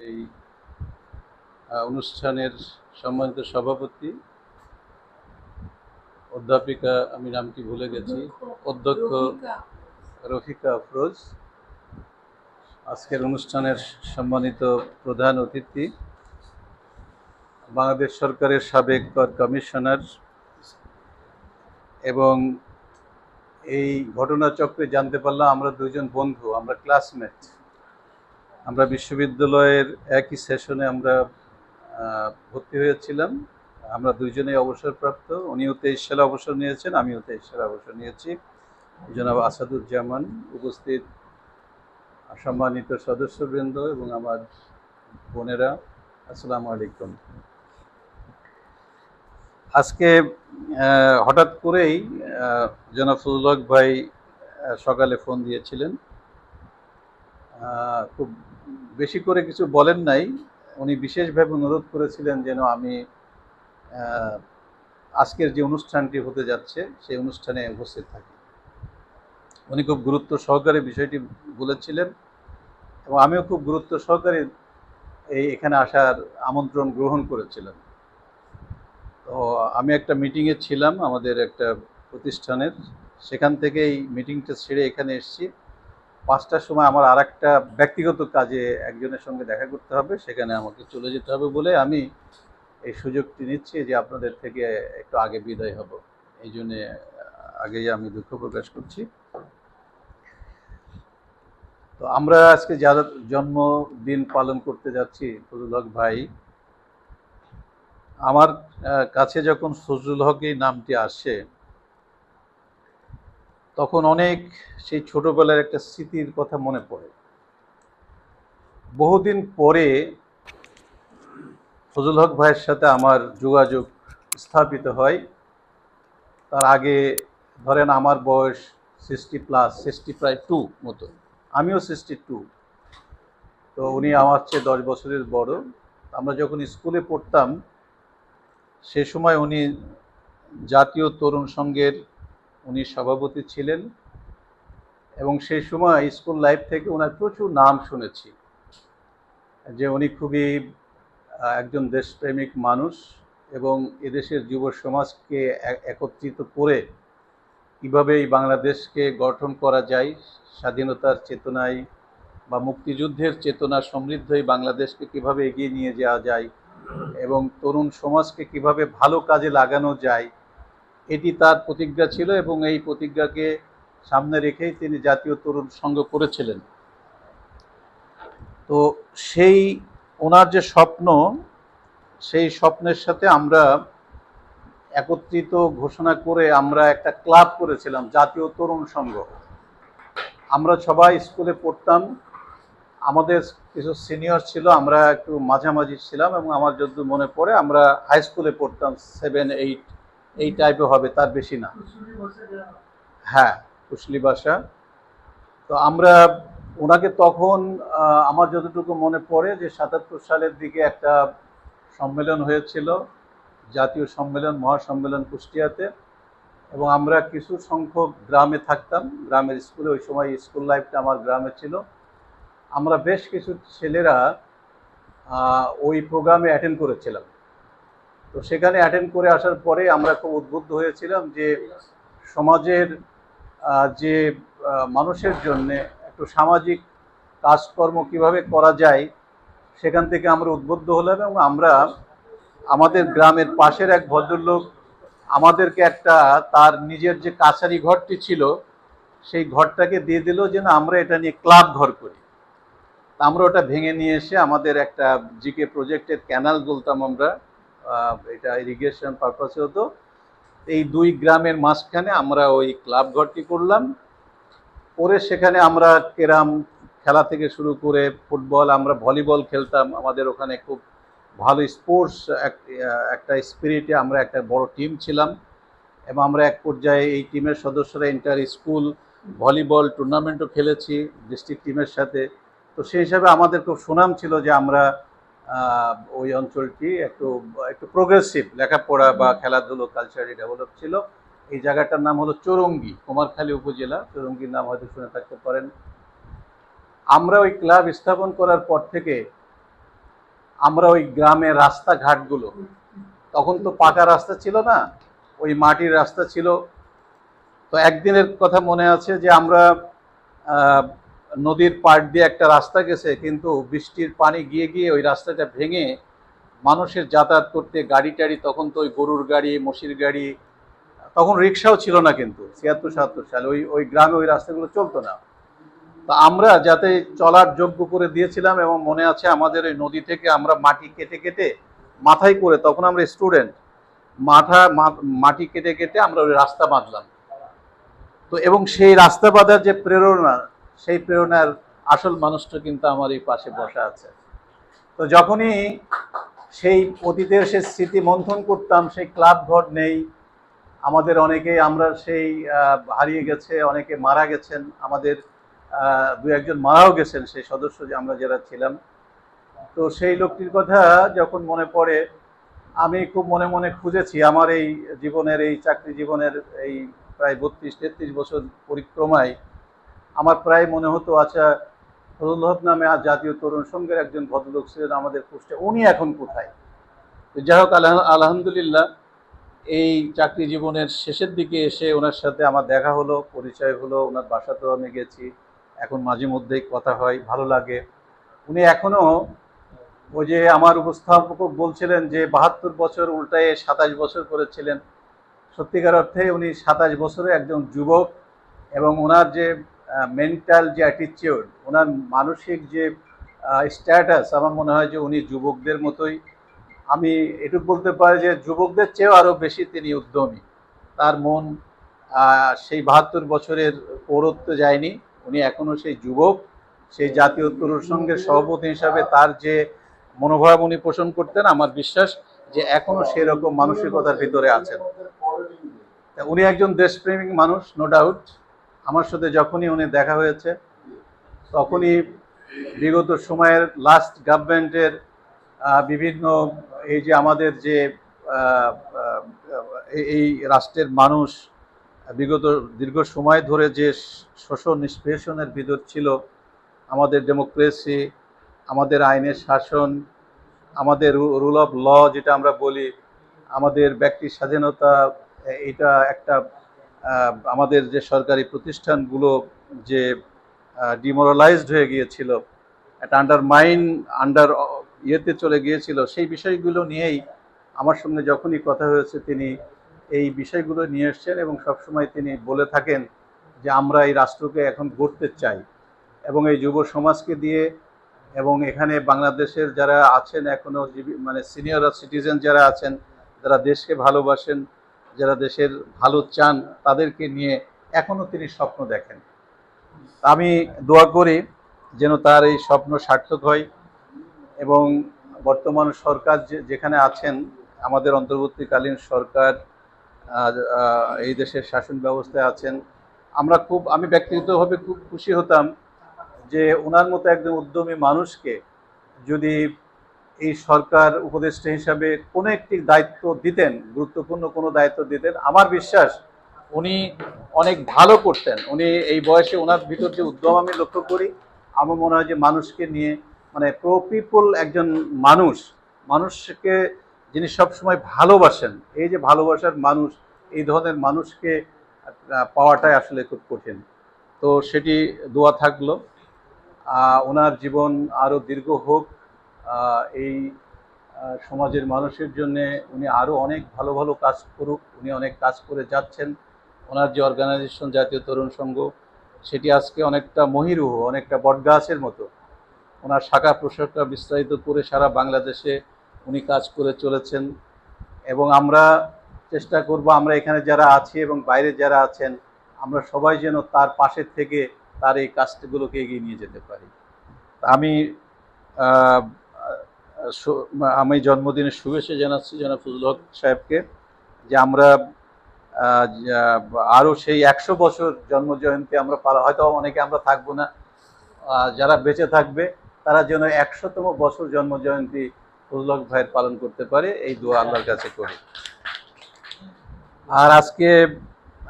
এই অনুষ্ঠানের সম্মানিত সভাপতি, অধ্যাপিকা, আমি নামটি ভুলে গেছি, অধ্যক্ষ রফিকা আফরোজ। আজকের অনুষ্ঠানের সম্মানিত প্রধান অতিথি, বাংলাদেশ সরকারের সাবেক কর কমিশনার এবং এই ঘটনাচক্রে জানতে পারলাম আমরা দুজন বন্ধু, আমরা ক্লাসমেট আমরা বিশ্ববিদ্যালয়ের একই সেশনে আমরা ভর্তি হয়েছিলাম। আমরা দুইজনেই অবসরপ্রাপ্ত। উনিও তেইশ সালে অবসর নিয়েছেন, আমিও তেইশ সালে অবসর নিয়েছি। জনাব আসাদুজ্জামান উপস্থিত, সম্মানিত সদস্যবৃন্দ এবং আমার বোনেরা, আসসালামু আলাইকুম। আজকে হঠাৎ করেই জনাব ফজল হক ভাই সকালে ফোন দিয়েছিলেন। খুব বেশি করে কিছু বলেন নাই। উনি বিশেষভাবে অনুরোধ করেছিলেন যেন আমি আজকের যে অনুষ্ঠানটি হতে যাচ্ছে, সেই অনুষ্ঠানে উপস্থিত থাকি। উনি খুব গুরুত্ব সহকারে বিষয়টি বলেছিলেন এবং আমিও খুব গুরুত্ব সহকারে এই এখানে আসার আমন্ত্রণ গ্রহণ করেছিলাম। তো আমি একটা মিটিংয়ে ছিলাম আমাদের একটা প্রতিষ্ঠানের। সেখান থেকে এই মিটিংটা ছেড়ে এখানে এসেছি। পাঁচটার সময় আমার আর একটা ব্যক্তিগত কাজে একজনের সঙ্গে দেখা করতে হবে, সেখানে আমাকে চলে যেতে হবে বলে আমি এই সুযোগটি নিচ্ছি যে আপনাদের থেকে একটু আগে বিদায় হব। এই জন্যে আগেই আমি দুঃখ প্রকাশ করছি। তো আমরা আজকে যারা জন্মদিন পালন করতে যাচ্ছি ফজল হক ভাই, আমার কাছে যখন ফজলুল হক এই নামটি আসে তখন অনেক সেই ছোটবেলার একটা স্মৃতির কথা মনে পড়ে। বহুদিন পরে ফজল হক ভাইয়ের সাথে আমার যোগাযোগ স্থাপিত হয়। তার আগে ধরেন আমার বয়স সিক্সটি প্লাস সিক্সটি প্রায় টু মতো। আমিও সিক্সটি টু তো উনি আমার চেয়ে দশ বছরের বড়। আমরা যখন স্কুলে পড়তাম, সে সময় উনি জাতীয় তরুণ সংঘের উনি সভাপতি ছিলেন এবং সেই সময় স্কুল লাইফ থেকে ওনার প্রচুর নাম শুনেছি যে উনি খুবই একজন দেশপ্রেমিক মানুষ এবং এদেশের যুব সমাজকে একত্রিত করে কীভাবে এই বাংলাদেশকে গঠন করা যায়, স্বাধীনতার চেতনায় বা মুক্তিযুদ্ধের চেতনা সমৃদ্ধ এই বাংলাদেশকে কীভাবে এগিয়ে নিয়ে যাওয়া যায় এবং তরুণ সমাজকে কীভাবে ভালো কাজে লাগানো যায় এটি তার প্রতিজ্ঞা ছিল এবং এই প্রতিজ্ঞাকে সামনে রেখেই তিনি জাতীয় তরুণ সংঘ করেছিলেন। তো সেই ওনার যে স্বপ্ন, সেই স্বপ্নের সাথে আমরা একত্রিত ঘোষণা করে আমরা একটা ক্লাব করেছিলাম, জাতীয় তরুণ সংঘ। আমরা সবাই স্কুলে পড়তাম। আমাদের কিছু সিনিয়র ছিল, আমরা একটু মাঝামাঝি ছিলাম এবং আমার যদি মনে পড়ে, আমরা হাই স্কুলে পড়তাম, সেভেন, এইট। এই টাইপে হবে, তার বেশি না। হ্যাঁ কুশলি ভাষা তো আমরা ওনাকে তখন আমার যতটুকু মনে পড়ে যে সাতাত্তর সালের দিকে একটা সম্মেলন হয়েছিল, জাতীয় সম্মেলন, মহাসম্মেলন কুষ্টিয়াতে। এবং আমরা কিছু সংখ্যক গ্রামে থাকতাম। গ্রামের স্কুলে, ওই সময় স্কুল লাইফটা আমার গ্রামে ছিল। আমরা বেশ কিছু ছেলেরা ওই প্রোগ্রামে অ্যাটেন্ড করেছিলাম। তো সেখানে অ্যাটেন্ড করে আসার পরে আমরা খুব উদ্বুদ্ধ হয়েছিলাম যে সমাজের যে মানুষের জন্য একটু সামাজিক কাজকর্ম কীভাবে করা যায় সেখান থেকে আমরা উদ্বুদ্ধ হলাম এবং আমরা আমাদের গ্রামের পাশের এক ভদ্রলোক আমাদেরকে একটা তার নিজের যে কাছারি ঘরটি ছিল সেই ঘরটাকে দিয়ে দিল যেন আমরা এটা নিয়ে ক্লাব ঘর করি। আমরা ওটা ভেঙে নিয়ে এসে আমাদের একটা জিকে প্রজেক্টের ক্যানাল বলতাম আমরা। এটা ইরিগেশন পারপাসে হতো এই দুই গ্রামের মাঝখানে আমরা ওই ক্লাব ঘরটি করলাম। করে সেখানে আমরা কেরাম খেলা থেকে শুরু করে ফুটবল, আমরা ভলিবল খেলতাম। আমাদের ওখানে খুব ভালো স্পোর্টস একটা স্পিরিটে আমরা একটা বড় টিম ছিলাম। এবং আমরা এক পর্যায়ে এই টিমের সদস্যরা ইন্টার স্কুল ভলিবল টুর্নামেন্টও খেলেছি ডিস্ট্রিক্ট টিমের সাথে। তো সেই হিসাবে আমাদের খুব সুনাম ছিল যে আমরা ওই অঞ্চলটি একটু একটু প্রোগ্রেসিভ লেখাপড়া বা খেলাধুলো কালচারালি ডেভেলপ ছিল। এই জায়গাটার নাম হলো চৌরঙ্গি, কুমারখালী উপজেলা। চৌরঙ্গির নাম হয়তো শুনে থাকতে পারেন। আমরা ওই ক্লাব স্থাপন করার পর থেকে আমরা ওই গ্রামের রাস্তাঘাটগুলো, তখন তো পাকা রাস্তা ছিল না, ওই মাটির রাস্তা ছিল। তো একদিনের কথা মনে আছে যে আমরা নদীর পাড় দিয়ে একটা রাস্তা গেছে, কিন্তু বৃষ্টির পানি গিয়ে গিয়ে ওই রাস্তাটা ভেঙে মানুষের যাতায়াত করতে গাড়ি টাড়ি, তখন তো ওই গরুর গাড়ি, মসির গাড়ি, তখন রিক্সাও ছিল না কিন্তু, ছিয়াত্তর সাতাত্তর সালে। ওই ওই গ্রামে ওই রাস্তাগুলো চলতো না। তো আমরা যাতে চলার যোগ্য করে দিয়েছিলাম এবং মনে আছে আমাদের ওই নদী থেকে আমরা মাটি কেটে কেটে মাথায় করে, তখন আমরা স্টুডেন্ট, মাথা মাটি কেটে কেটে আমরা ওই রাস্তা বাঁধলাম। তো এবং সেই রাস্তা বাঁধার যে প্রেরণা সেই প্রেরণার আসল মানুষটা কিন্তু আমার এই পাশে বসা আছে। তো যখনই সেই অতীতের সে স্মৃতি মন্থন করতাম, সেই ক্লাব ঘর নেই, আমাদের অনেকে আমরা সেই হারিয়ে গেছে, অনেকে মারা গেছেন, আমাদের দু একজন মারাও গেছেন, সেই সদস্য যে আমরা যারা ছিলাম। তো সেই লোকটির কথা যখন মনে পড়ে, আমি খুব মনে মনে খুঁজেছি, আমার এই জীবনের, এই চাকরি জীবনের এই প্রায় বত্রিশ তেত্রিশ বছর পরিক্রমায় আমার প্রায় মনে হতো আচ্ছা ফজল হক নামে আর জাতীয় তরুণ সংঘের একজন ভদ্রলোক ছিলেন আমাদের পোস্টে, উনি এখন কোথায়? তো যাই হোক আলহা- আলহামদুলিল্লাহ, এই চাকরি জীবনের শেষের দিকে এসে ওনার সাথে আমার দেখা হলো, পরিচয় হলো, ওনার বাসাতেও আমি গেছি, এখন মাঝে মধ্যেই কথা হয়, ভালো লাগে। উনি এখনও ওই যে আমার উপস্থাপক বলছিলেন যে বাহাত্তর বছর উল্টায় সাতাশ বছর করেছিলেন, সত্যিকার অর্থে উনি সাতাশ বছরে একজন যুবক এবং ওনার যে মেন্টাল যে অ্যাটিচিউড ওনার মানসিক যে স্ট্যাটাস আমার মনে হয় যে উনি যুবকদের মতোই। আমি এটুকু বলতে পারি যে যুবকদের চেয়েও আরও বেশি তিনি উদ্যমী। তার মন সেই বাহাত্তর বছরের পৌরত্ব যায়নি। উনি এখনও সেই যুবক, সেই জাতীয় তরুণ সংঘের সভাপতি হিসাবে তার যে মনোভাব উনি পোষণ করতেন, আমার বিশ্বাস যে এখনও সেই রকম মানসিকতার ভিতরে আছেন। উনি একজন দেশপ্রেমিক মানুষ নো ডাউট আমার সাথে যখনই উনি দেখা হয়েছে, তখনই বিগত সময়ের লাস্ট গভর্নমেন্টের বিভিন্ন এই যে আমাদের যে এই- রাষ্ট্রের মানুষ, বিগত দীর্ঘ সময় ধরে যে শোষণ নিষ্পেষণের ভিতর ছিল, আমাদের ডেমোক্রেসি আমাদের আইনের শাসন, আমাদের রুল অফ ল যেটা আমরা বলি, আমাদের ব্যক্তি স্বাধীনতা এটা একটা আমাদের যে সরকারি প্রতিষ্ঠানগুলো যে ডিমোরালাইজড হয়ে গিয়েছিল, একটা আন্ডার মাইন আন্ডার ইয়েতে চলে গিয়েছিল, সেই বিষয়গুলো নিয়েই আমার সঙ্গে যখনই কথা হয়েছে, তিনি এই বিষয়গুলো নিয়ে এসছেন এবং সবসময় তিনি বলে থাকেন যে, আমরা এই রাষ্ট্রকে এখন গড়তে চাই এবং এই যুব সমাজকে দিয়ে এবং এখানে বাংলাদেশের যারা আছেন এখনও মানে সিনিয়র সিটিজেন যারা আছেন, যারা দেশকে ভালোবাসেন যারা দেশের ভালো চান তাদেরকে নিয়ে এখনও তিনি স্বপ্ন দেখেন। আমি দোয়া করি যেন তার এই স্বপ্ন সার্থক হয় এবং বর্তমান সরকার যেখানে আছেন, আমাদের অন্তর্বর্তীকালীন সরকার এই দেশের শাসন ব্যবস্থায় আছেন, আমরা খুব আমি ব্যক্তিগতভাবে খুব খুশি হতাম যে ওনার মতো একজন উদ্যমী মানুষকে যদি এই সরকার উপদেষ্টা হিসাবে কোনো একটি দায়িত্ব দিতেন, গুরুত্বপূর্ণ কোনো দায়িত্ব দিতেন? আমার বিশ্বাস উনি অনেক ভালো করতেন। উনি এই বয়সে ওনার ভিতর যে উদ্যম আমি লক্ষ্য করি, আমার মনে হয় যে মানুষকে নিয়ে মানে প্রো পিপল একজন মানুষ, মানুষকে যিনি সবসময় ভালোবাসেন, এই যে ভালোবাসার মানুষ, এই ধরনের মানুষকে পাওয়াটাই আসলে খুব কঠিন। তো সেটি দোয়া থাকল। ওনার জীবন আরও দীর্ঘ হোক এই সমাজের মানুষের জন্যে উনি আরও অনেক ভালো ভালো কাজ করুক, উনি অনেক কাজ করে যাচ্ছেন। ওনার যে অর্গানাইজেশন জাতীয় তরুণ সংঘ, সেটি আজকে অনেকটা মহিরুহ, অনেকটা বটগাছের মতো। ওনার শাখা প্রশাখা বিস্তারিত করে সারা বাংলাদেশে উনি কাজ করে চলেছেন। এবং আমরা চেষ্টা করব, আমরা এখানে যারা আছি এবং বাইরে যারা আছেন, আমরা সবাই যেন তার পাশে থেকে তার এই কাজগুলোকে এগিয়ে নিয়ে যেতে পারি। আমি আমি জন্মদিনের শুভেচ্ছা জানাচ্ছি জনাব ফজল হক সাহেবকে যে আমরা আরও সেই একশো বছর জন্ম জয়ন্তী আমরা পালা হয়তো অনেকে আমরা থাকব না যারা বেঁচে থাকবে, তারা যেন একশোতম বছর জন্ম জয়ন্তী ফজল হক ভাইয়ের পালন করতে পারে, এই দোয়া আল্লাহর কাছে করি। আর আজকে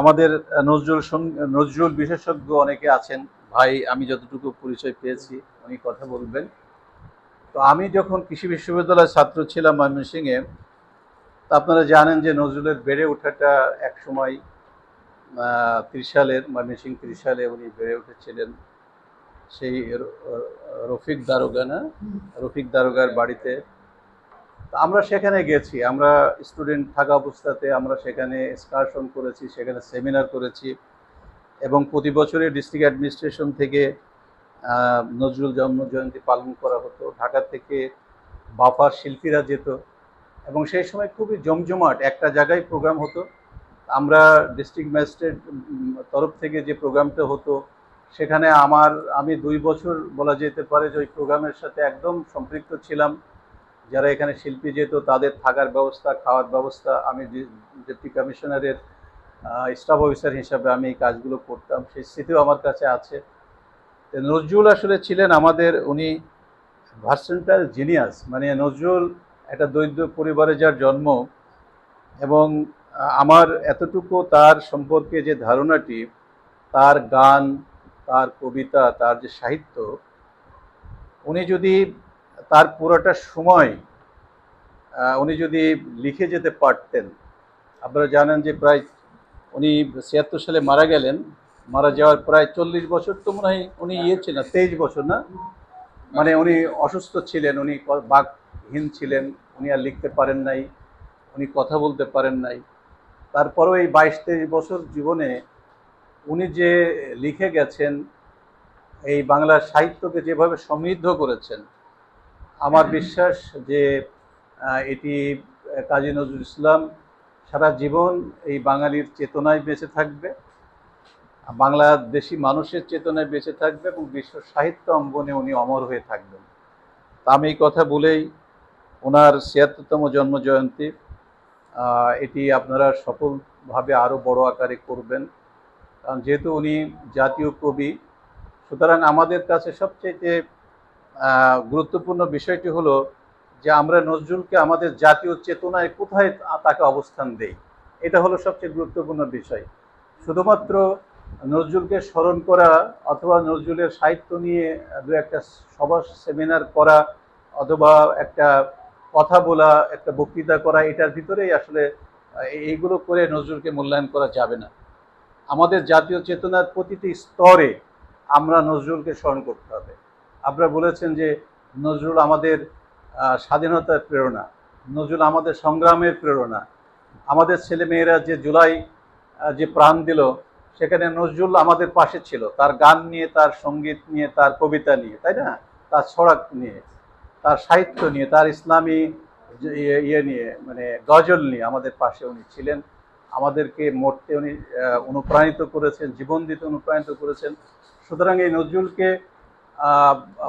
আমাদের নজরুল নজরুল বিশেষজ্ঞ অনেকে আছেন, ভাই, আমি যতটুকু পরিচয় পেয়েছি, উনি কথা বলবেন। তো আমি যখন কৃষি বিশ্ববিদ্যালয়ের ছাত্র ছিলাম ময়মনসিংহে, তা আপনারা জানেন যে নজরুলের বেড়ে ওঠাটা এক সময় ত্রিশ সালের, ময়মনসিংহ ত্রিশ সালে উনি বেড়ে উঠেছিলেন। সেই রফিক দারোগা না? রফিক দারোগার বাড়িতে। আমরা সেখানে গেছি, আমরা স্টুডেন্ট থাকা অবস্থাতে আমরা সেখানে এক্সকারশন করেছি, সেখানে সেমিনার করেছি এবং প্রতি বছরই ডিস্ট্রিক্ট অ্যাডমিনিস্ট্রেশন থেকে নজরুল জন্ম জয়ন্তী পালন করা হতো। ঢাকা থেকে বাফার শিল্পীরা যেত। এবং সেই সময় খুবই জমজমাট একটা জায়গায় প্রোগ্রাম হতো। আমরা ডিস্ট্রিক্ট ম্যাজিস্ট্রেট তরফ থেকে যে প্রোগ্রামটা হতো, সেখানে আমার, আমি দুই বছর বলা যেতে পারে যে ওই প্রোগ্রামের সাথে একদম সম্পৃক্ত ছিলাম। যারা এখানে শিল্পী যেত, তাদের থাকার ব্যবস্থা, খাওয়ার ব্যবস্থা, আমি ডেপুটি কমিশনারের স্টাফ অফিসার হিসাবে আমি এই কাজগুলো করতাম। সেই স্মৃতিও আমার কাছে আছে। নজরুল আসলে ছিলেন আমাদের, উনি ভার্সেন্টাল জিনিয়াস মানে নজরুল একটা দরিদ্র পরিবারে যার জন্ম, এবং আমার এতটুকু তার সম্পর্কে যে ধারণাটি, তার গান, তার কবিতা, তার যে সাহিত্য, উনি যদি তার পুরোটা সময় উনি যদি লিখে যেতে পারতেন, আপনারা জানেন যে প্রায় উনি ছিয়াত্তর সালে মারা গেলেন মারা যাওয়ার প্রায় চল্লিশ বছর তো মনে হয় উনি ইয়ে ছিলেন, তেইশ বছর না? মানে উনি অসুস্থ ছিলেন, উনি বাঘহীন ছিলেন, উনি আর লিখতে পারেন নাই, উনি কথা বলতে পারেন নাই। তারপরেও এই বাইশ তেইশ বছর জীবনে উনি যে লিখে গেছেন, এই বাংলা সাহিত্যকে যেভাবে সমৃদ্ধ করেছেন, আমার বিশ্বাস যে এটি কাজী নজরুল ইসলাম সারা জীবন এই বাঙালির চেতনায় বেঁচে থাকবে। বাংলাদেশি মানুষের চেতনায় বেঁচে থাকবে এবং বিশ্ব সাহিত্য অঙ্গনে উনি অমর হয়ে থাকবেন। তা আমি এই কথা বলেই ওনার ছিয়াত্তরতম জন্ম জয়ন্তী এটি আপনারা সফলভাবে আরও বড় আকারে করবেন। কারণ যেহেতু উনি জাতীয় কবি, সুতরাং আমাদের কাছে সবচেয়ে গুরুত্বপূর্ণ বিষয়টি হলো যে আমরা নজরুলকে আমাদের জাতীয় চেতনায় কোথায় তাকে অবস্থান দেই। এটা হলো সবচেয়ে গুরুত্বপূর্ণ বিষয়। শুধুমাত্র নজরুলকে স্মরণ করা অথবা নজরুলের সাহিত্য নিয়ে দু একটা সভা, সেমিনার করা অথবা একটা কথা বলা, একটা বক্তৃতা করা, এটার ভিতরেই আসলে এইগুলো করে নজরুলকে মূল্যায়ন করা যাবে না। আমাদের জাতীয় চেতনার প্রতিটি স্তরে আমরা নজরুলকে স্মরণ করতে হবে। আপনারা বলেছেন যে নজরুল আমাদের স্বাধীনতার প্রেরণা, নজরুল আমাদের সংগ্রামের প্রেরণা। আমাদের ছেলেমেয়েরা যে জুলাই যে প্রাণ দিল সেখানে নজরুল আমাদের পাশে ছিল। তার গান নিয়ে, তার সংগীত নিয়ে, তার কবিতা নিয়ে, তাই না? তার ছড়াক নিয়ে, তার সাহিত্য নিয়ে, তার ইসলামী ইয়ে ইয়ে নিয়ে মানে গজল নিয়ে আমাদের পাশে উনি ছিলেন। আমাদেরকে মরতে উনি অনুপ্রাণিত করেছেন, জীবন দিতে অনুপ্রাণিত করেছেন। সুতরাং এই নজরুলকে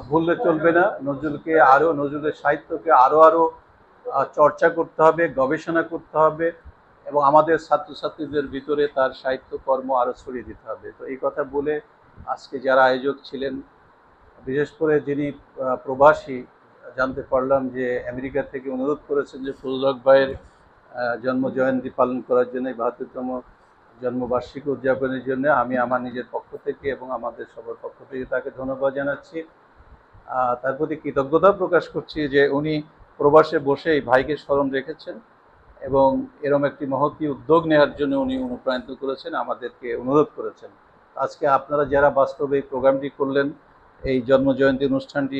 ভুললে চলবে না। নজরুলকে আরও নজরুলের সাহিত্যকে আরও আরও চর্চা করতে হবে, গবেষণা করতে হবে। এবং আমাদের ছাত্রছাত্রীদের ভিতরে তার সাহিত্য কর্ম আরও ছড়িয়ে দিতে হবে। তো এই কথা বলে আজকে যারা আয়োজক ছিলেন, বিশেষ করে যিনি প্রবাসী, জানতে পারলাম যে আমেরিকা থেকে অনুরোধ করেছেন যে ফজল হক ভাইয়ের জন্ম জয়ন্তী পালন করার জন্য বাহাত্তরতম জন্মবার্ষিকী উদযাপনের জন্য আমি আমার নিজের পক্ষ থেকে এবং আমাদের সবার পক্ষ থেকে তাকে ধন্যবাদ জানাচ্ছি। তার প্রতি কৃতজ্ঞতা প্রকাশ করছি যে উনি প্রবাসে বসেই ভাইকে স্মরণ রেখেছেন। এবং এরম একটি মহতি উদ্যোগ নেওয়ার জন্য উনি অনুপ্রাণিত করেছেন, আমাদেরকে অনুরোধ করেছেন। আজকে আপনারা যারা বাস্তবে এই প্রোগ্রামটি করলেন, এই জন্মজয়ন্তী অনুষ্ঠানটি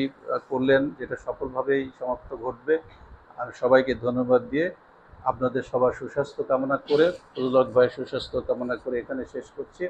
করলেন, যেটা সফলভাবেই সমাপ্ত ঘটবে, আর সবাইকে ধন্যবাদ দিয়ে আপনাদের সবার সুস্বাস্থ্য কামনা করে ফজলক ভাই সুস্বাস্থ্য কামনা করে এখানে শেষ করছি।